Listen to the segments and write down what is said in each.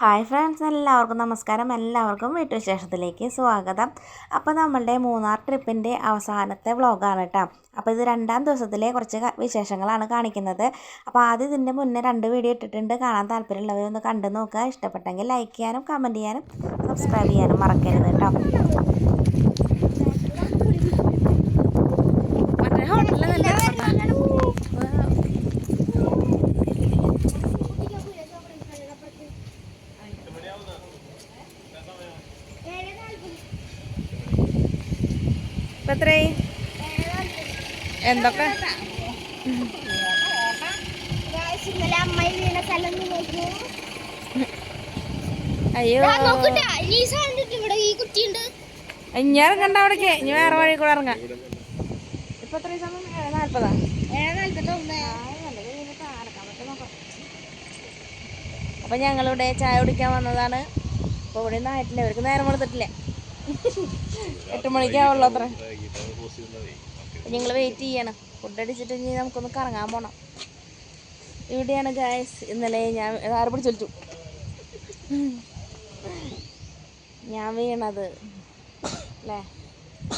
Hi friends എല്ലാവർക്കും നമസ്കാരം. എല്ലാവർക്കും വീട്ടുവിശേഷത്തിലേക്ക് സ്വാഗതം. അപ്പോൾ നമ്മളുടെ മൂന്നാർ ട്രിപ്പിന്റെ അവസാനത്തെ വ്ളോഗാണ് കേട്ടോ. അപ്പോൾ ഇത് രണ്ടാം ദിവസത്തിലെ കുറച്ച് വിശേഷങ്ങളാണ് കാണിക്കുന്നത്. അപ്പോൾ ആദ്യം ഇതിന്റെ മുന്നേ രണ്ട് വീഡിയോ ഇട്ടിട്ടുണ്ട്. കാണാൻ താല്പര്യമുള്ളവരൊന്ന് കണ്ടു നോക്കുക. ഇഷ്ടപ്പെട്ടെങ്കിൽ ലൈക്ക് ചെയ്യാനും കമന്റ് ചെയ്യാനും സബ്സ്ക്രൈബ് ചെയ്യാനും മറക്കരുത് കേട്ടോ മറ്റേ ഹോട്ടലിൽ നല്ല ഇപ്പം എന്തൊക്കെ? അയ്യോ. ഇനി ഇറങ്ങണ്ട അവിടേക്ക്. ഇനി വേറെ വഴി കൂടെ ഇറങ്ങാം. ഇപ്പൊ എത്ര സമയം ഏഴ് നാല്പതാ അപ്പൊ ഞങ്ങളിവിടെ ചായ കുടിക്കാൻ വന്നതാണ്. അപ്പൊ ഇവിടെ ഒന്നും അവർക്ക് നേരം കൊടുത്തിട്ടില്ല. എട്ട് മണിക്കാവുള്ളൂ അത്ര. ഞങ്ങൾ വെയിറ്റ് ചെയ്യണം. ഫുഡ് അടിച്ചിട്ട് ഇനി നമുക്കൊന്ന് കറങ്ങാൻ പോണം. ഇവിടെയാണ് ഗായസ് ഇന്നലെ ഞാൻ ആരെ ചൊലിച്ചു ഞാൻ വീണത്. അല്ലേ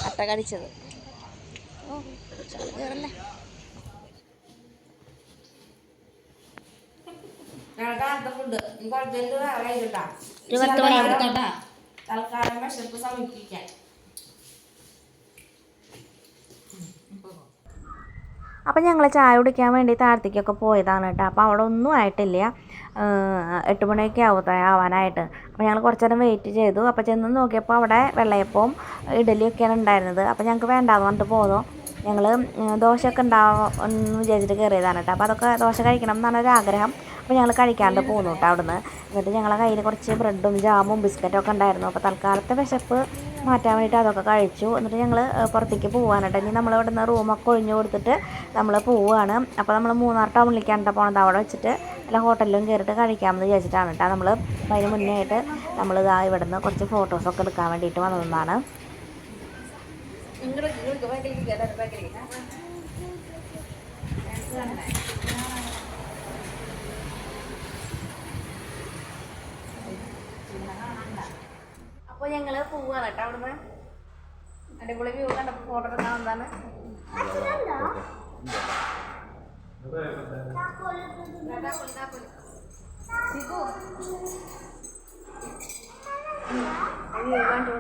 അട്ട കടിച്ചത്. ഓ കയറല്ലേ ഒരു പത്ത് മണി തൽക്കാലം വിശപ്പ് സമീപിക്കാൻ അപ്പം ഞങ്ങൾ ചായ കുടിക്കാൻ വേണ്ടി താഴത്തേക്കൊക്കെ പോയതാണ് കേട്ടോ. അപ്പോൾ അവിടെ ഒന്നും ആയിട്ടില്ല. എട്ട് മണിയൊക്കെ ആവും ആവാനായിട്ട്. അപ്പോൾ ഞങ്ങൾ കുറച്ച് നേരം വെയിറ്റ് ചെയ്തു. അപ്പോൾ ചെന്ന് നോക്കിയപ്പോൾ അവിടെ വെള്ളയപ്പവും ഇഡലിയൊക്കെയാണ് ഉണ്ടായിരുന്നത്. അപ്പോൾ ഞങ്ങൾക്ക് വേണ്ടാന്ന് പറഞ്ഞിട്ട് പോന്നു. ഞങ്ങൾ ദോശയൊക്കെ ഉണ്ടാവും എന്ന് വിചാരിച്ചിട്ട് കയറിയതാണ് കേട്ടോ. അപ്പോൾ അതൊക്കെ ദോശ കഴിക്കണം എന്നാണ് ഒരു ആഗ്രഹം അപ്പോൾ ഞങ്ങൾ കഴിക്കാണ്ട് പോന്നു കേട്ടോ അവിടുന്ന്. എന്നിട്ട് ഞങ്ങളെ കയ്യിൽ കുറച്ച് ബ്രെഡും ജാമും ബിസ്ക്കറ്റും ഒക്കെ ഉണ്ടായിരുന്നു. അപ്പോൾ തൽക്കാലത്തെ വിശപ്പ് മാറ്റാൻ വേണ്ടിയിട്ട് അതൊക്കെ കഴിച്ചു. എന്നിട്ട് ഞങ്ങൾ പുറത്തേക്ക് പോകാനായിട്ട് ഇനി നമ്മൾ ഇവിടുന്ന് റൂമൊക്കെ ഒഴിഞ്ഞു കൊടുത്തിട്ട് നമ്മൾ പോവുകയാണ് അപ്പോൾ നമ്മൾ മൂന്നാർ ടൗണിലേക്ക് കണ്ട പോണത്. അവിടെ വെച്ചിട്ട് എല്ലാ ഹോട്ടലിലും കയറിയിട്ട് കഴിക്കാമെന്ന് വിചാരിച്ചിട്ടാണ് കേട്ടോ നമ്മൾ അതിന് മുന്നേ ആയിട്ട് നമ്മൾ ഇതാ ഇവിടുന്ന് കുറച്ച് ഫോട്ടോസൊക്കെ എടുക്കാൻ വേണ്ടിയിട്ട് വന്നതാണ്. അപ്പോൾ ഞങ്ങൾ പോവുകയാണ് കേട്ടോ അവിടുന്ന്. അടിപൊളി വ്യൂ കണ്ടപ്പോൾ ഫോട്ടോ എടുക്കാൻ വന്നതാണ്. സിബു വ്യൂ കാണിച്ചു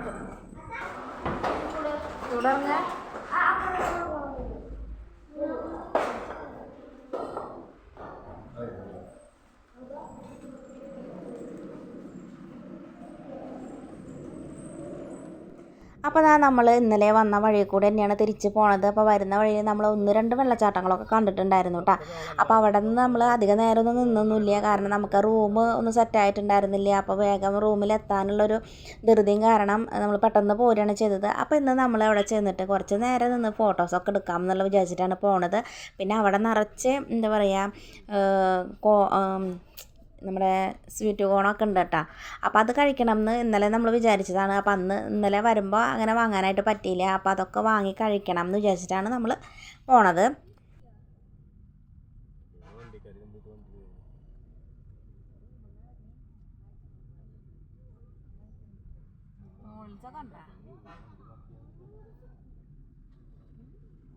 അപ്പോൾ അതാ നമ്മൾ ഇന്നലെ വന്ന വഴി കൂടെ തന്നെയാണ് തിരിച്ച് പോണത്. അപ്പോൾ വരുന്ന വഴിയിൽ നമ്മൾ ഒന്ന് രണ്ട് വെള്ളച്ചാട്ടങ്ങളൊക്കെ കണ്ടിട്ടുണ്ടായിരുന്നു കേട്ടോ അപ്പോൾ അവിടെ നിന്ന് നമ്മൾ അധിക നേരമൊന്നും നിന്നൊന്നുമില്ല കാരണം നമുക്ക് റൂം ഒന്ന് സെറ്റായിട്ടുണ്ടായിരുന്നില്ല അപ്പോൾ വേഗം റൂമിൽ എത്താനുള്ളൊരു ധൃതിയും കാരണം നമ്മൾ പെട്ടെന്ന് പോരുകയാണ് ചെയ്തത്. അപ്പോൾ ഇന്ന് നമ്മൾ അവിടെ ചെന്നിട്ട് കുറച്ച് നേരം നിന്ന് ഫോട്ടോസൊക്കെ എടുക്കാം എന്നുള്ള വിചാരിച്ചിട്ടാണ് പോണത്. പിന്നെ അവിടെ നിറച്ച് എന്താ പറയുക നമ്മുടെ സ്വീറ്റ് കോണൊക്കെ ഉണ്ട് കേട്ടോ. അപ്പോൾ അത് കഴിക്കണം എന്ന് ഇന്നലെ നമ്മൾ വിചാരിച്ചതാണ്. അപ്പോൾ അന്ന് ഇന്നലെ വരുമ്പോൾ അങ്ങനെ വാങ്ങാനായിട്ട് പറ്റിയില്ല. അപ്പോൾ അതൊക്കെ വാങ്ങി കഴിക്കണം എന്ന് വിചാരിച്ചിട്ടാണ് നമ്മൾ പോണത്.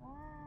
யாரு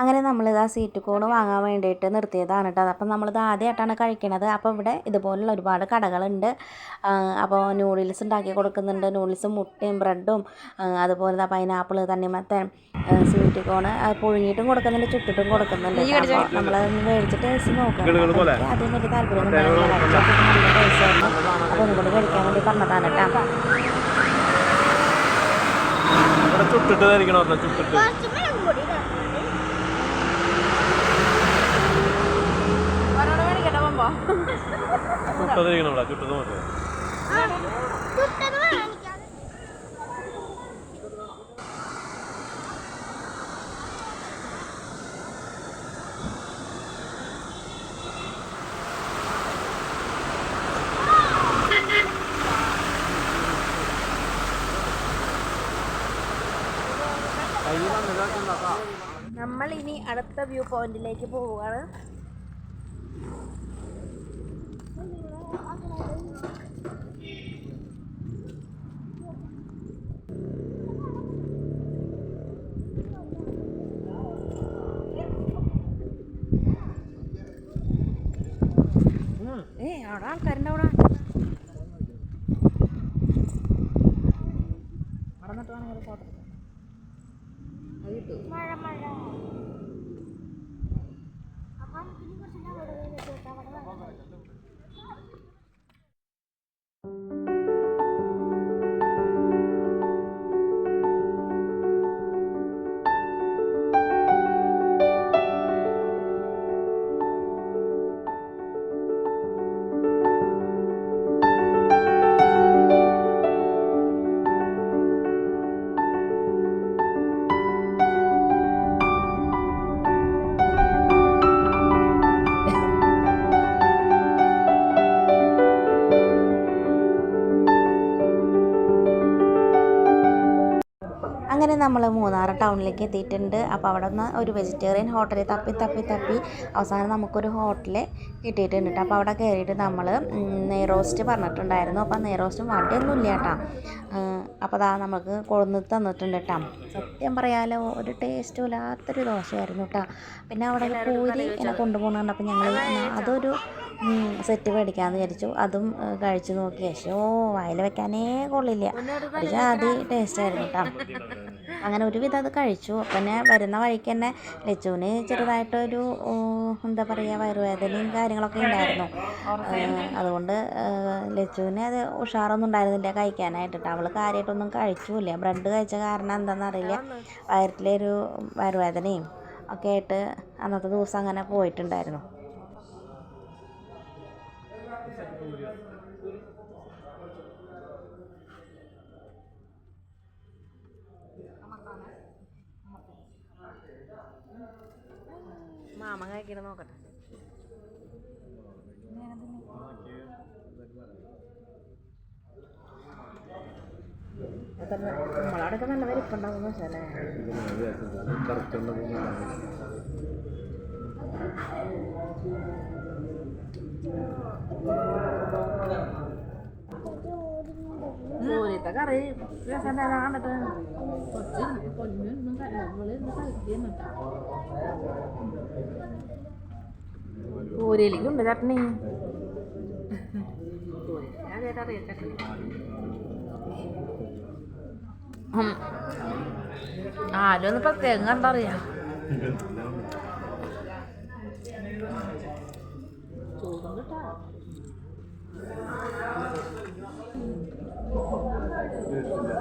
അങ്ങനെ നമ്മളിത് ആ സീറ്റ് കോണ് വാങ്ങാൻ വേണ്ടിയിട്ട് നിർത്തിയതാണ് കേട്ടോ. അപ്പം നമ്മളിത് ആദ്യമായിട്ടാണ് കഴിക്കണത്. അപ്പോൾ ഇവിടെ ഇതുപോലുള്ള ഒരുപാട് കടകളുണ്ട്. അപ്പോൾ നൂഡിൽസ് ഉണ്ടാക്കി കൊടുക്കുന്നുണ്ട്. നൂഡിൽസ് മുട്ടയും ബ്രെഡും അതുപോലെ തന്നെ പൈനാപ്പിൾ തണ്ണിമത്തൻ സ്വീറ്റ് കോണ് പുഴുങ്ങിയിട്ടും കൊടുക്കുന്നുണ്ട്. ചുട്ടിട്ടും കൊടുക്കുന്നുണ്ട് അപ്പോൾ നമ്മൾ മേടിച്ച് ടേസ്റ്റ് നോക്കാം. ആദ്യം വലിയ താല്പര്യം അപ്പോൾ ഒന്നുകൂടി കഴിക്കാൻ വേണ്ടി പറഞ്ഞതാണ് കേട്ടോ. ഇവിടെ ചുട്ടിട്ട് ധരിക്കണം ചുട്ടിട്ട്. പൊടി ഇടാം. ചുട്ടത് ധരിക്കണം ഇവിടെ ചുട്ടത് മതി ചുട്ടത് വേണം എനിക്കത്. നമ്മൾ ഇനി അടുത്ത വ്യൂ പോയിന്റിലേക്ക് പോവുകയാണ്. ഏ അവിടെ ആൾക്കാരുണ്ട് ടൗണിലേക്ക് എത്തിയിട്ടുണ്ട്. അപ്പോൾ അവിടെ നിന്ന് ഒരു വെജിറ്റേറിയൻ ഹോട്ടലിൽ തപ്പി തപ്പി തപ്പി അവസാനം നമുക്കൊരു ഹോട്ടൽ കിട്ടിയിട്ടുണ്ട് കേട്ടോ അപ്പോൾ അവിടെ കയറിയിട്ട് നമ്മൾ നെയ്റോസ്റ്റ് പറഞ്ഞിട്ടുണ്ടായിരുന്നു. അപ്പോൾ നെയ്റോസ്റ്റും വടിയൊന്നും ഇല്ല കേട്ടോ അപ്പോൾ അതാ നമുക്ക് കൊണ്ടുവന്ന് തന്നിട്ടുണ്ട് കേട്ടോ സത്യം പറയാലോ ഒരു ടേസ്റ്റും ഇല്ലാത്തൊരു ദോശയായിരുന്നു കേട്ടോ പിന്നെ അവിടെ പൂരി എന്നെ കൊണ്ടുപോകുന്നുണ്ട് അപ്പോൾ ഞങ്ങൾ അതൊരു സെറ്റ് മേടിക്കാമെന്ന് വിചാരിച്ചു. അതും കഴിച്ചു നോക്കി. പക്ഷേ ഓ വായിൽ വെക്കാനേ കൊള്ളില്ല. ഒരു ജാതി ടേസ്റ്റ് ആയിരുന്നു കേട്ടോ അങ്ങനെ ഒരുവിധം അത് കഴിച്ചു. പിന്നെ വരുന്ന വഴിക്ക് തന്നെ ലച്ചുവിന് ചെറുതായിട്ടൊരു എന്താ പറയുക വയറുവേദനയും കാര്യങ്ങളൊക്കെ ഉണ്ടായിരുന്നു. അതുകൊണ്ട് ലച്ചുവിന് അത് ഉഷാറൊന്നും ഉണ്ടായിരുന്നില്ല കഴിക്കാനായിട്ടിട്ട്. അവൾ കാര്യമായിട്ടൊന്നും കഴിച്ചില്ല. ബ്രെഡ് കഴിച്ച കാരണം എന്താണെന്ന് എന്താണെന്നറിയില്ല വയറ്റിലൊരു വയറുവേദനയും ഒക്കെ ആയിട്ട് അന്നത്തെ ദിവസം അങ്ങനെ പോയിട്ടുണ്ടായിരുന്നു. കഴിക്കണം നോക്കട്ടെ. നമ്മളവിടെയൊക്കെ നല്ല വലിപ്പുണ്ടാവും വെച്ചാലേ. പൂരിത്തെ കറി രസം കണ്ടിട്ട് പൂരിയിലേക്കുണ്ട് ചട്നി അതേതറിയാം ചട്നി. ആരും ഒന്ന് പ്രത്യേകം കണ്ടറിയാം ചൂടും കിട്ടാ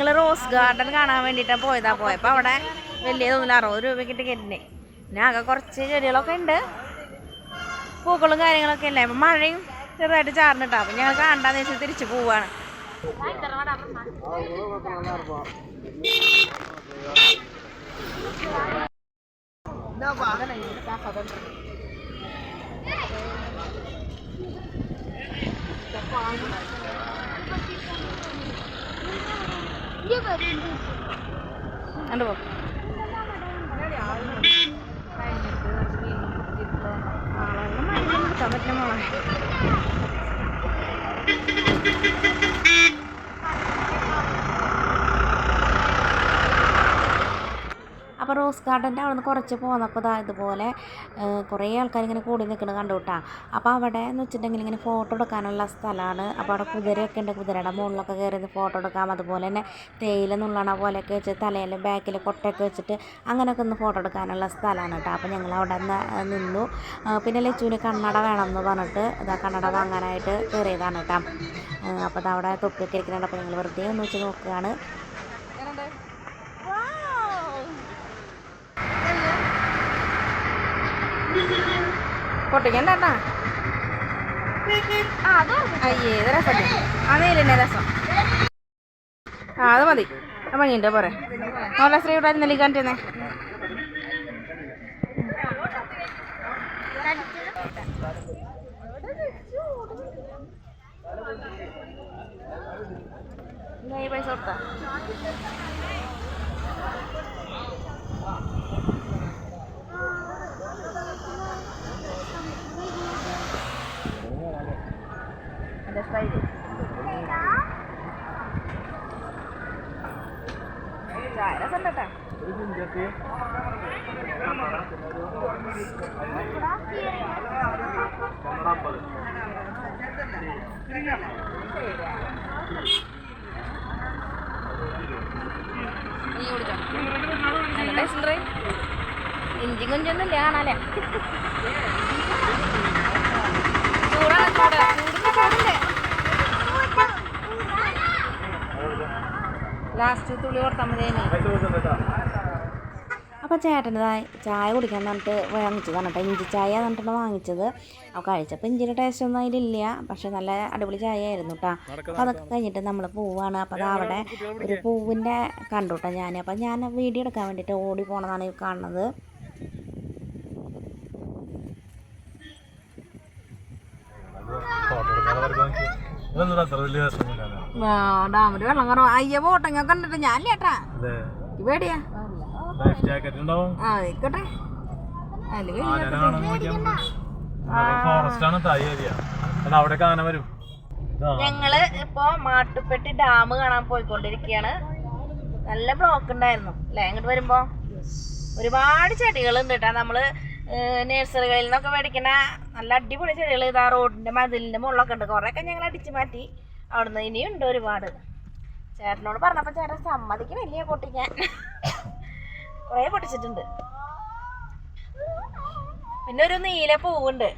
ഞങ്ങൾ റോസ് ഗാർഡൻ കാണാൻ വേണ്ടിയിട്ടാണ് പോയതാ പോയപ്പോൾ അവിടെ വലിയതൊന്നുമില്ല അറുപത് രൂപയ്ക്ക് ടിക്കറ്റിന് പിന്നെ ആകെ കുറച്ച് ചെടികളൊക്കെ ഉണ്ട്. പൂക്കളും കാര്യങ്ങളൊക്കെ അല്ലേ അപ്പം മഴയും ചെറുതായിട്ട് ചാർന്നിട്ടാ. അപ്പം ഞങ്ങൾ കാണണ്ടാന്ന് വെച്ചാൽ തിരിച്ചു പോവാണ്. കണ്ടു? പോ എടുക്കാൻ പറ്റില്ല മോളെ അപ്പോൾ റോസ് ഗാർഡന്റെ അവിടെ നിന്ന് കുറച്ച് പോന്നപ്പോൾ ഇതാ ഇതുപോലെ കുറേ ആൾക്കാർ ഇങ്ങനെ കൂടി നിൽക്കുന്നത് കണ്ടു കേട്ടാ അപ്പോൾ അവിടെ എന്ന് വെച്ചിട്ടുണ്ടെങ്കിൽ ഇങ്ങനെ ഫോട്ടോ എടുക്കാനുള്ള സ്ഥലമാണ് അപ്പോൾ അവിടെ കുതിരയൊക്കെ ഉണ്ട്. കുതിരയുടെ മുകളിലൊക്കെ കയറി ഫോട്ടോ എടുക്കാം. അതുപോലെ തന്നെ തേയില നുള്ളണ പോലെയൊക്കെ വെച്ച് തലയിൽ ബാക്കിൽ കൊട്ടയൊക്കെ വെച്ചിട്ട് അങ്ങനെയൊക്കെ ഒന്ന് ഫോട്ടോ എടുക്കാനുള്ള സ്ഥലമാണ് കേട്ടോ അപ്പോൾ ഞങ്ങൾ അവിടെ നിന്ന് നിന്നു. പിന്നെ ലച്ചുവിന് കണ്ണട എന്ന് പറഞ്ഞിട്ട് ഇതാ കണ്ണട വാങ്ങാനായിട്ട് കയറിയതാണ് കേട്ടോ അപ്പോൾ അവിടെ തൊപ്പിയൊക്കെ ഇരിക്കുന്നുണ്ട്. അപ്പോൾ ഞങ്ങൾ വെറുതെ ഒന്ന് വെച്ച് നോക്കുകയാണ്. പൊട്ടിക്കണ്ടാ അയ്യേ ഇത് രസമല്ലേ ആ രസം. ആ അത് മതി. ആ ഭംഗിയുണ്ടോ പോരെ. നോല ശ്രീ ഇവിടെ നെല്ലിക്കാണ്ടിരുന്നേ പൈസ കൊടുത്താ? ചായ രസം കേട്ടാ നീ കുടിച്ചോ നല്ല ടേസ്റ്റ് ഉണ്ട് ഇഞ്ചി കുഞ്ചൊന്നുമില്ല കാണാല്ലേ ചൂടാണ് ചൂട് ചൂടിന്റെ ചൂടുണ്ട് ലാസ്റ്റ് തുള്ളി കൊടുത്താൽ മതിയേനെ അപ്പോൾ ചായ കുടിക്കാൻ പറഞ്ഞിട്ട് വാങ്ങിച്ചതാണ് കേട്ടോ ഇഞ്ചി ചായ പറഞ്ഞിട്ടാണ് വാങ്ങിച്ചത്. അപ്പോൾ കഴിച്ചപ്പോൾ ഇഞ്ചിയുടെ ടേസ്റ്റ് ഒന്നും അതിലില്ല. പക്ഷെ നല്ല അടിപൊളി ചായ ആയിരുന്നു കേട്ടോ അപ്പോൾ അതൊക്കെ കഴിഞ്ഞിട്ട് നമ്മൾ പോവാണ്. അപ്പോൾ അത് അവിടെ ഒരു പൂവിന്റെ കണ്ടു കേട്ടോ ഞാൻ അപ്പോൾ ഞാൻ വീഡിയോ എടുക്കാൻ വേണ്ടിയിട്ട് ഓടി പോണതാണ് ഈ കാണുന്നത്. ഫോട്ടോ അത്ര വലിയ വെള്ളം കുറവ്. അയ്യ ബോട്ടങ്ങ കണ്ടിട്ട് ഞാൻ ചേട്ടാ ഉണ്ടാവും ആ. ഞങ്ങൾ ഇപ്പൊ മാട്ടുപ്പെട്ടി ഡാം കാണാൻ പോയിക്കൊണ്ടിരിക്കുകയാണ് നല്ല ബ്ലോക്ക് ഉണ്ടായിരുന്നു അല്ലെ അങ്ങോട്ട് വരുമ്പോ? ഒരുപാട് ചെടികൾ ഉണ്ട് കേട്ടോ നമ്മൾ നഴ്സറികളിൽ നിന്നൊക്കെ മേടിക്കുന്ന നല്ല അടിപൊളി ചെടികൾ ഇതാ റോഡിന്റെ മതിലിന്റെ മുകളിലൊക്കെ ഉണ്ട്. കുറെയൊക്കെ ഞങ്ങൾ അടിച്ചു മാറ്റി. അവിടുന്ന് ഇനിയുണ്ട് ഒരുപാട്. ചേട്ടനോട് പറഞ്ഞപ്പോ ചേട്ടൻ വലിയ പൊട്ടിക്കാൻ കുറേ പൊട്ടിച്ചിട്ടുണ്ട്. പിന്നെ ഒരു നീല പൂവുണ്ട്.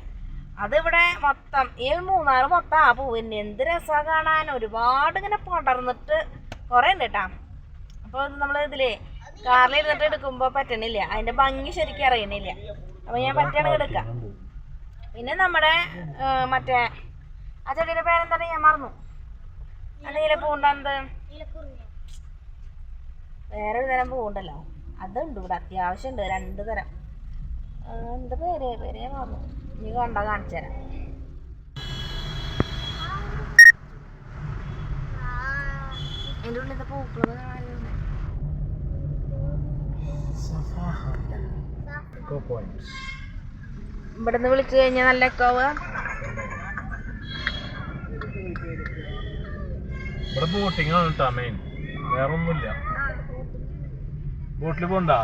അതിവിടെ മൊത്തം ഈ മൂന്നാറ് മൊത്തം ആ പൂവിന് എന്ത് രസാ കാണാൻ. ഒരുപാട് ഇങ്ങനെ പടർന്നിട്ട് കുറേ ഉണ്ട് കേട്ടാ അപ്പോൾ നമ്മൾ ഇതിലേ കാറിൽ ഇരുന്നിട്ട് എടുക്കുമ്പോൾ പറ്റണില്ല. അതിന്റെ ഭംഗി ശരിക്കും അറിയണില്ല. അപ്പോൾ ഞാൻ പറ്റുകയാണെങ്കിൽ എടുക്കാം. പിന്നെ നമ്മുടെ മറ്റേ ആ ചെടിയുടെ പേരെന്താണ്? ഞാൻ മറന്നു. നീല പൂണ്ടെന്ത് വേറെ ഒരു തരം പൂണ്ടല്ലോ. അതുണ്ട് ഇവിടെ അത്യാവശ്യമുണ്ട് രണ്ട് തരം. എന്താ പേര്? പേരേ പറഞ്ഞു നീ കണ്ട കാണിച്ചു തരാം. എന്റെ ഉള്ളിലത്തെ point. വിളിച്ചു കഴിഞ്ഞാൽ നല്ല എക്കോവ് ഇവിടെ ബോട്ടിംഗ് ആണ് കേട്ടോ മെയിൻ വേറെ ഒന്നുമില്ല ബോട്ടിൽ പോണ്ടാ.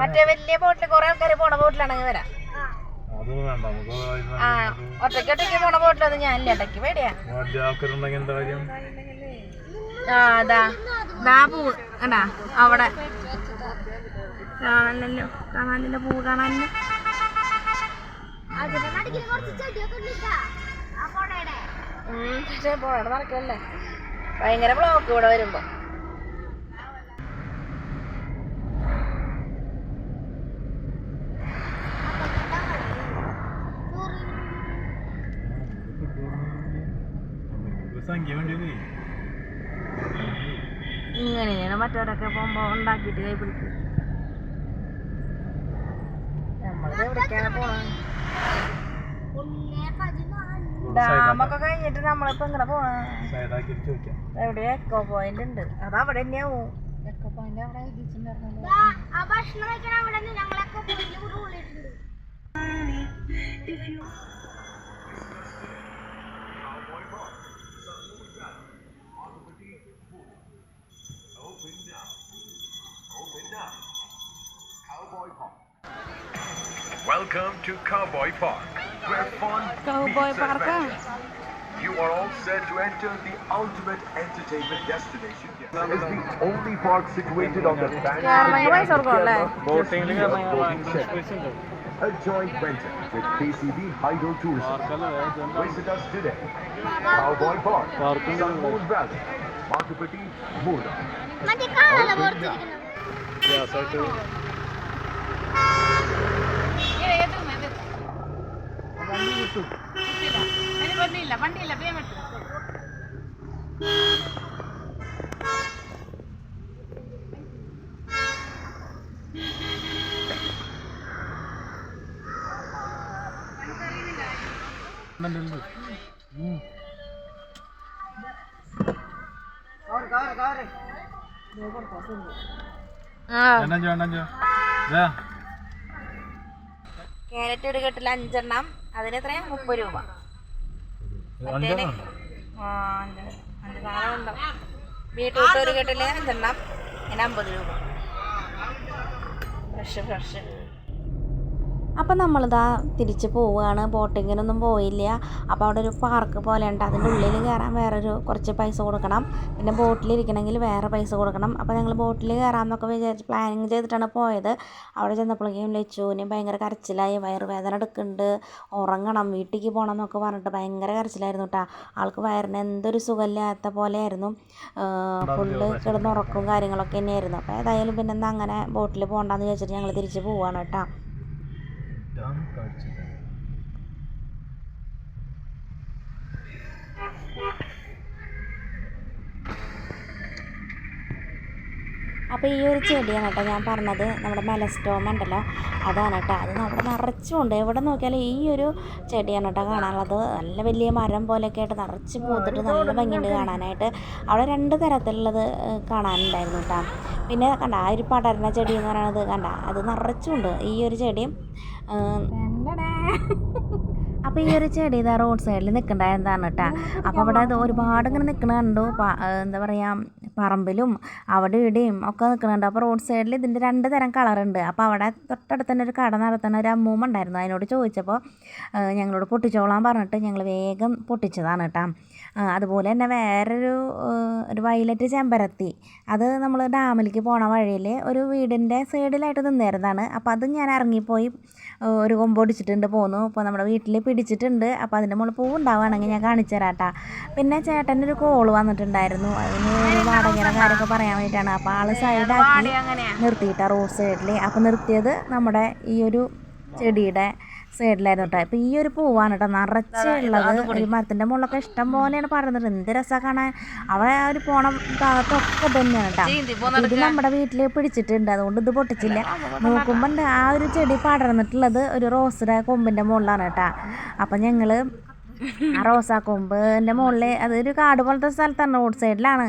മറ്റേ വലിയ ബോട്ടിൽ കുറെ ആൾക്കാർ പോണ ബോട്ടിലാണെങ്കിൽ വരാം. അതൊന്നും വേണ്ട നമുക്ക് ആ ഒറ്റയ്ക്ക് ഒറ്റയ്ക്ക് പോണ ബോട്ടിലൊന്നും ഞാനില്ല ഇടയ്ക്ക് പേടിയാ. വലിയ ആൾക്കാരുണ്ടെങ്കിൽ എന്താ കാര്യം? ആ അതാ. ദാ പൂവ് കണ്ടാ അവിടെ. കാണാനല്ലോ കാണാനില്ല പൂവ് കാണാനില്ല. അതിന്റെ നടുക്കിൽ കുറച്ച് ചെടിയൊക്കെ ഉണ്ട് പക്ഷേ ഭയങ്കര ബ്ലോക്ക് ഇവിടെ വരുമ്പോ. ഇങ്ങനെയാണ് മറ്റവരൊക്കെ പോകുമ്പോ ഉണ്ടാക്കിട്ട് കൈ പിടിക്കും. നമ്മളിത് എവിടേക്കാണ് പോണത് ഡാമൊക്കെ കഴിഞ്ഞിട്ട് നമ്മളിപ്പോ ഇങ്ങനെ പോണ എവിടെ? എക്കോ പോയിന്റ് ഉണ്ട്. അത് അവിടെ തന്നെയാവും. എക്കോ പോയിന്റ് അവിടെ ഭക്ഷണം കഴിക്കണ ഞങ്ങളൊക്കെ Welcome to Cowboy Park, Go, boy, Barca. You are all set to enter the ultimate entertainment destination. It's the only park situated on the banks of bank a joint venture with PCB Hydro Tourism. Visit us today. Cowboy Park, Sankoon Valley, Markapati, Murda. Yeah, sorry. രണ്ടഞ്ചോ ഇതാ carrot ഒരു കെട്ടിൽ അഞ്ചെണ്ണം. അതിന് എത്രയാ മുപ്പത് രൂപ. വീട്ടിലോട്ട് അഞ്ച് beetroot ഒരു കെട്ടില്ലേ അഞ്ചെണ്ണം അതിന് അമ്പത് രൂപ. Fresh fresh. അപ്പം നമ്മളിതാ തിരിച്ച് പോവുകയാണ് ബോട്ടിങ്ങിനൊന്നും പോയില്ല. അപ്പോൾ അവിടെ ഒരു പാർക്ക് പോലെ ഉണ്ട് അതിന്റെ ഉള്ളിൽ കയറാൻ വേറൊരു കുറച്ച് പൈസ കൊടുക്കണം. പിന്നെ ബോട്ടിലിരിക്കണമെങ്കിൽ വേറെ പൈസ കൊടുക്കണം. അപ്പോൾ ഞങ്ങൾ ബോട്ടിൽ കയറാമെന്നൊക്കെ വിചാരിച്ച് പ്ലാനിങ് ചെയ്തിട്ടാണ് പോയത്. അവിടെ ചെന്നപ്പോഴേക്കും ലച്ചുവിന് ഭയങ്കര കരച്ചിലായി. വയറുവേദന എടുക്കുന്നുണ്ട്. ഉറങ്ങണം. വീട്ടിലേക്ക് പോകണം എന്നൊക്കെ പറഞ്ഞിട്ട് ഭയങ്കര കരച്ചിലായിരുന്നു കേട്ടോ ആൾക്ക് വയറിന് എന്തൊരു സുഖമില്ലാത്ത പോലെയായിരുന്നു. ഫുള്ള് കിടന്നുറക്കും കാര്യങ്ങളൊക്കെ തന്നെയായിരുന്നു. അപ്പോൾ ഏതായാലും പിന്നെ എന്താ അങ്ങനെ ബോട്ടിൽ പോകണ്ടെന്ന് വിചാരിച്ചിട്ട് ഞങ്ങൾ തിരിച്ച് പോവുകയാണ് കേട്ടോ ഇതാണ് കാഴ്ച അപ്പോൾ ഈ ഒരു ചെടിയാണ് കേട്ടോ ഞാൻ പറഞ്ഞത്. നമ്മുടെ മെലസ്റ്റോമ ഉണ്ടല്ലോ അതാണ് കേട്ടോ. അത് അവിടെ നിറച്ചുണ്ട് എവിടെ നോക്കിയാലും ഈ ഒരു ചെടിയാണ് കേട്ടോ കാണാനുള്ളത്. നല്ല വലിയ മരം പോലെയൊക്കെ ആയിട്ട് നിറച്ച് പൂത്തിട്ട് നല്ല ഭംഗിയുണ്ട് കാണാനായിട്ട്. അവിടെ രണ്ട് തരത്തിലുള്ളത് കാണാനുണ്ടായിരുന്നു കേട്ടോ. പിന്നെ കണ്ട ആ ഒരു പടരണ ചെടി എന്ന് പറയുന്നത് കണ്ട അത് നിറച്ചുണ്ട് ഈ ഒരു ചെടിയും. അപ്പോൾ ഈ ഒരു ചെടി ഇതാ റോഡ് സൈഡിൽ നിൽക്കണ്ടായിരുന്നതാണ് കേട്ടോ അപ്പോൾ അവിടെ അത് ഒരുപാട് ഇങ്ങനെ നിൽക്കണ കണ്ടു. പ- ഏഹ് എന്താ പറയുക പറമ്പിലും അവിടെ ഇവിടെയും ഒക്കെ നിൽക്കുന്നുണ്ട് അപ്പോൾ റോഡ് സൈഡിൽ ഇതിന്റെ രണ്ട് തരം കളറുണ്ട് അപ്പോൾ അവിടെ തൊട്ടടുത്ത് തന്നെ ഒരു കട നടത്തുന്ന ഒരു അമ്മൂമ്മ ഉണ്ടായിരുന്നു. അതിനോട് ചോദിച്ചപ്പോൾ ഞങ്ങളോട് പൊട്ടിച്ചോളാൻ പറഞ്ഞിട്ട് ഞങ്ങൾ വേഗം പൊട്ടിച്ചതാണ് കേട്ടോ അതുപോലെ തന്നെ വേറൊരു ഒരു വയലറ്റ് ചെമ്പരത്തി. അത് നമ്മൾ ഡാമിലേക്ക് പോണ വഴിയിൽ ഒരു വീടിന്റെ സൈഡിലായിട്ട് നിന്നിരുന്നതാണ്. അപ്പോൾ അത് ഞാൻ ഇറങ്ങിപ്പോയി ഒരു കൊമ്പ് ഒടിച്ചിട്ടുണ്ട് പോന്നു. അപ്പോൾ നമ്മുടെ വീട്ടിൽ പിടിച്ചിട്ടുണ്ട്. അപ്പോൾ അതിന്റെ മുകളിൽ പൂ ഉണ്ടാവുകയാണെങ്കിൽ ഞാൻ കാണിച്ചു തരാം കേട്ടോ പിന്നെ ചേട്ടന്റെ ഒരു കോൾ വന്നിട്ടുണ്ടായിരുന്നു. അതിന് വാടകയുടെ കാര്യമൊക്കെ പറയാൻ വേണ്ടിയിട്ടാണ്. അപ്പോൾ ആൾ സൈഡാക്കി നിർത്തിയിട്ടാണ് റോഡ് സൈഡിൽ അപ്പോൾ നിർത്തിയത് നമ്മുടെ ഈ ഒരു ചെടിയുടെ സൈഡിലായിരുന്നു കേട്ടോ അപ്പോൾ ഈ ഒരു പൂവാണ് കേട്ടോ നിറച്ചുള്ളത് ഈ മരത്തിന്റെ മുകളിലൊക്കെ ഇഷ്ടം പോലെയാണ് പറയുന്നത് എന്ത് രസമാണ് കാണാൻ. അവിടെ ആ ഒരു പോണ ഭാഗത്തൊക്കെ തന്നെയാണ് കേട്ടോ ഇത് നമ്മുടെ വീട്ടിൽ പിടിച്ചിട്ടുണ്ട്. അതുകൊണ്ട് ഇത് പൊട്ടിച്ചില്ല. നോക്കുമ്പോൾ ആ ഒരു ചെടി പടർന്നിട്ടുള്ളത് ഒരു റോസിന്റെ കൊമ്പിന്റെ മുകളിലാണ് കേട്ടോ അപ്പം ഞങ്ങൾ ആ റോസാക്കൊമ്പിന്റെ മുകളിൽ അതൊരു കാട് പോലത്തെ സ്ഥലത്താണ് റോഡ് സൈഡിലാണ്.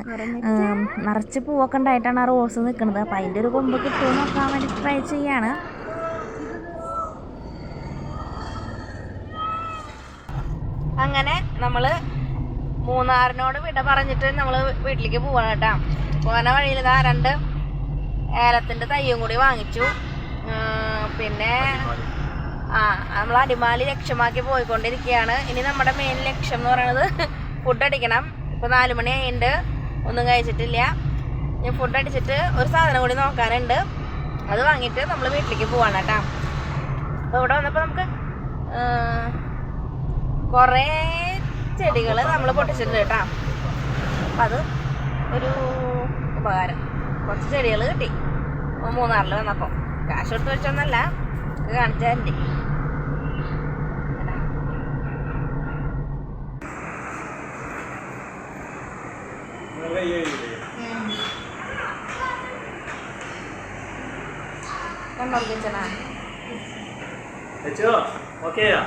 നിറച്ച് പൂവൊക്കെ ഉണ്ടായിട്ടാണ് ആ റോസ് നിൽക്കുന്നത് അപ്പം അതിന്റെ ഒരു കൊമ്പ് കിട്ടുമെന്ന് നോക്കാൻ വേണ്ടി ട്രൈ ചെയ്യാണ്. അങ്ങനെ നമ്മൾ മൂന്നാറിനോട് വിട പറഞ്ഞിട്ട് നമ്മൾ വീട്ടിലേക്ക് പോവാണ് കേട്ടോ. പോകുന്ന വഴിയിൽ ഇതാ രണ്ട് ഏലത്തിന്റെ തയ്യും കൂടി വാങ്ങിച്ചു. പിന്നെ ആ നമ്മൾ അടിമാലി ലക്ഷ്യമാക്കി പോയിക്കൊണ്ടിരിക്കുകയാണ്. ഇനി നമ്മുടെ മെയിൻ ലക്ഷ്യം എന്ന് പറയുന്നത് ഫുഡ് അടിക്കണം. ഇപ്പോൾ നാല് മണി ആയിട്ടുണ്ട് ഒന്നും കഴിച്ചിട്ടില്ല. ഇനി ഫുഡ് അടിച്ചിട്ട് ഒരു സാധനം കൂടി നോക്കാനുണ്ട്. അത് വാങ്ങിയിട്ട് നമ്മൾ വീട്ടിലേക്ക് പോവാണ് കേട്ടോ. അപ്പോൾ ഇവിടെ വന്നപ്പോൾ നമുക്ക് കുറേ ചെടികൾ നമ്മൾ പൊട്ടിച്ചിട്ടുണ്ട് കേട്ടോ. അപ്പം അത് ഒരു ഉപകാരം. കുറച്ച് ചെടികൾ കിട്ടി. മൂന്നാറിൽ വന്നപ്പോൾ കാശ് കൊടുത്ത് വെച്ചൊന്നല്ല കാണിച്ചാൽ കണ്ടോ കിച്ചണ ഓക്കെയാ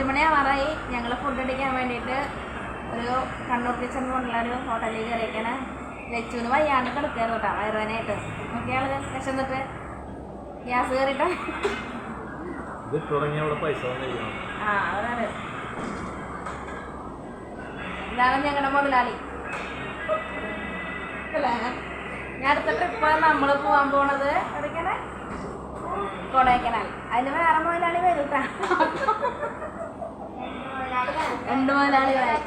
അഞ്ചു മണിയാവാറായി ഞങ്ങൾ ഫുഡ് അടിക്കാൻ വേണ്ടിയിട്ട് ഒരു കണ്ണൂർ കിച്ചൺ കൊണ്ടുള്ള ഒരു ഹോട്ടലിൽ കയറിയിരിക്കണ ലച്ചുവിന് വയ്യാണ്ട് കിടക്കായിരുന്നു കേട്ടോ വയറുവേനായിട്ട് നോക്കിയാൾ വിശന്നിട്ട് ഗ്യാസ് വന്നിരിക്കണം ആ അതാണ്. ഇതാണ് ഞങ്ങളുടെ മുതലാളി. ഞാൻ അടുത്ത ട്രിപ്പ് നമ്മൾ പോകാൻ പോണത് എവിടേക്കാണ്? കൊടൈക്കനാൽ അതിന് വേറെ മുതലാളി വരും ട്ടാ. രണ്ട് മുതലാളികളായി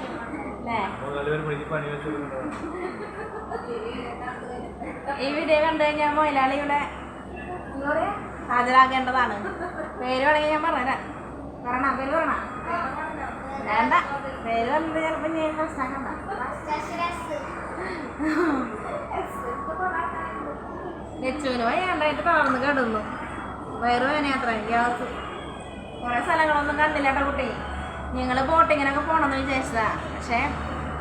ഈ വീഡിയോ കണ്ടു കഴിഞ്ഞാൽ പറയാ ഹാജരാക്കേണ്ടതാണ്. പേര് വേണമെങ്കിൽ ഞാൻ പറഞ്ഞുതരാം. പറഞ്ഞ പേര് പറഞ്ഞ വേണ്ട പേര് പറഞ്ഞത് ചിലപ്പോൾ ഞാൻ പ്രശ്നമാക്കണ്ട ലച്ചുവിന് വയ്യാണ്ടായിട്ട് തളർന്ന് കിടന്നു. വയറ് വേനയാത്ര ഗ്യാസ്. കുറേ സ്ഥലങ്ങളൊന്നും കണ്ടില്ല കേട്ടോ കുട്ടി. ഞങ്ങൾ ബോട്ടിങ്ങിനൊക്കെ പോകണമെന്ന് വിചാരിച്ചതാ. പക്ഷേ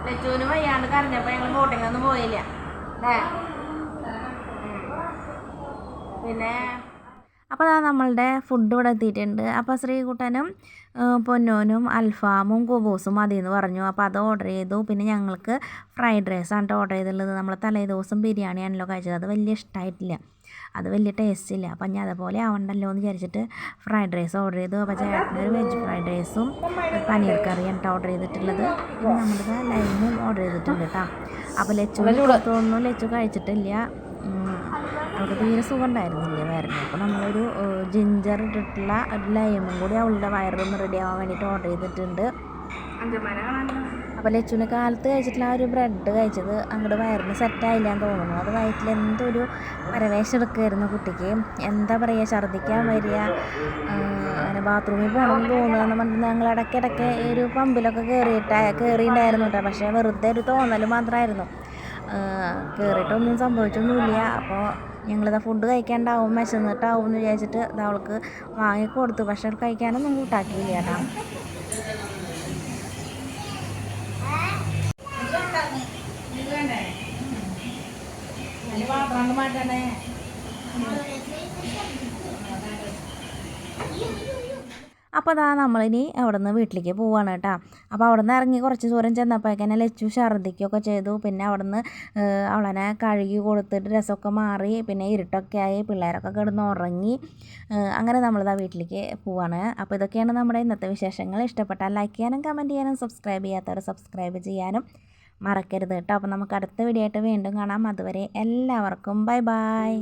ലച്ചുവിന് വയ്യാണ്ട് കരഞ്ഞപ്പോൾ ഞങ്ങൾ ബോട്ടിങ്ങിനൊന്നും പോയില്ല. അല്ലേ? പിന്നെ അപ്പോൾ അതാ നമ്മളുടെ ഫുഡ് ഇവിടെ എത്തിയിട്ടുണ്ട്. അപ്പോൾ ശ്രീകുട്ടനും പൊന്നോനും അൽഫാമും കുബൂസും മതി എന്ന് പറഞ്ഞു. അപ്പോൾ അത് ഓർഡർ ചെയ്തു. പിന്നെ ഞങ്ങൾക്ക് ഫ്രൈഡ് റൈസ് ആണ് ഓർഡർ ചെയ്തിട്ടുള്ളത്. നമ്മൾ തലേ ദിവസം ബിരിയാണിയാണല്ലോ കഴിച്ചത്. അത് വലിയ ഇഷ്ടമായിട്ടില്ല അത് വലിയ ടേസ്റ്റ് ഇല്ല. അപ്പം ഞാൻ അതുപോലെ ആവണ്ടല്ലോ എന്ന് വിചാരിച്ചിട്ട് ഫ്രൈഡ് റൈസ് ഓർഡർ ചെയ്തു. അപ്പോൾ ചേട്ടന് ഒരു വെജ് ഫ്രൈഡ് റൈസും പനീർ കറിയാണ് കേട്ടോ ഓർഡർ ചെയ്തിട്ടുള്ളത്. പിന്നെ നമ്മുടെ ലൈമും ഓർഡർ ചെയ്തിട്ടുണ്ട് കേട്ടോ. അപ്പോൾ ലച്ചു തോന്നുന്നു. ലച്ചു കഴിച്ചിട്ടില്ല. അവിടെ അവൾക്ക് തീരെ സുഖം ഉണ്ടായിരുന്നില്ല വയറിന്. അപ്പോൾ നമ്മളൊരു ജിഞ്ചർ ഇട്ടിട്ടുള്ള ഒരു ലൈമും കൂടി അവളുടെ വയറൊന്ന് റെഡി ആവാൻ വേണ്ടിയിട്ട് ഓർഡർ ചെയ്തിട്ടുണ്ട്. അപ്പോൾ ലച്ചുവിന് കാലത്ത് കഴിച്ചിട്ടുള്ള ആ ഒരു ബ്രെഡ് കഴിച്ചത് അങ്ങോട്ട് വയറിന് സെറ്റായില്ല എന്ന് തോന്നുന്നു. അത് വയറ്റിൽ എന്തൊരു പരവേശം എടുക്കുമായിരുന്നു കുട്ടിക്ക്. എന്താ പറയുക ഛർദ്ദിക്കാൻ വരിക അങ്ങനെ ബാത്റൂമിൽ പോകണമെന്ന് തോന്നുകയെന്ന് പറഞ്ഞിട്ട് ഞങ്ങൾ ഇടയ്ക്കിടയ്ക്ക് ഒരു പമ്പിലൊക്കെ കയറിയിട്ട് കയറിയിട്ടുണ്ടായിരുന്നു കേട്ടോ. പക്ഷേ വെറുതെ ഒരു തോന്നൽ മാത്രമായിരുന്നു. കയറിയിട്ടൊന്നും സംഭവിച്ചൊന്നുമില്ല. അപ്പോൾ ഞങ്ങളിതാ ഫുഡ് കഴിക്കാണ്ടാവും വിശന്നിട്ടാവും എന്ന് വിചാരിച്ചിട്ട് അവൾക്ക് വാങ്ങിക്കൊടുത്തു. പക്ഷെ അവൾ കഴിക്കാനൊന്നും കൂട്ടാക്കിയില്ല കേട്ടോ. അപ്പോൾ അതാ നമ്മളിനി അവിടെ നിന്ന് വീട്ടിലേക്ക് പോവാണ് കേട്ടോ. അപ്പോൾ അവിടെ നിന്ന് ഇറങ്ങി കുറച്ച് ദൂരം ചെന്നപ്പോഴേക്കന്നെ ലച്ചു ഛർദ്ദിക്കുകയൊക്കെ ചെയ്തു. പിന്നെ അവിടെ നിന്ന് അവളനെ കഴുകി കൊടുത്തിട്ട് രസമൊക്കെ മാറി. പിന്നെ ഇരുട്ടൊക്കെ ആയി. പിള്ളേരൊക്കെ കിടന്ന് ഉറങ്ങി. അങ്ങനെ നമ്മളിതാ വീട്ടിലേക്ക് പോവാണ്. അപ്പോൾ ഇതൊക്കെയാണ് നമ്മുടെ ഇന്നത്തെ വിശേഷങ്ങൾ. ഇഷ്ടപ്പെട്ടാൽ ലൈക്ക് ചെയ്യാനും കമന്റ് ചെയ്യാനും സബ്സ്ക്രൈബ് ചെയ്യാത്തവർ സബ്സ്ക്രൈബ് ചെയ്യാനും. മറക്കരുത് കേട്ടോ. അപ്പോൾ നമുക്ക് അടുത്ത വീഡിയോ ആയിട്ട് വീണ്ടും കാണാം. അതുവരെ എല്ലാവർക്കും ബൈ ബൈ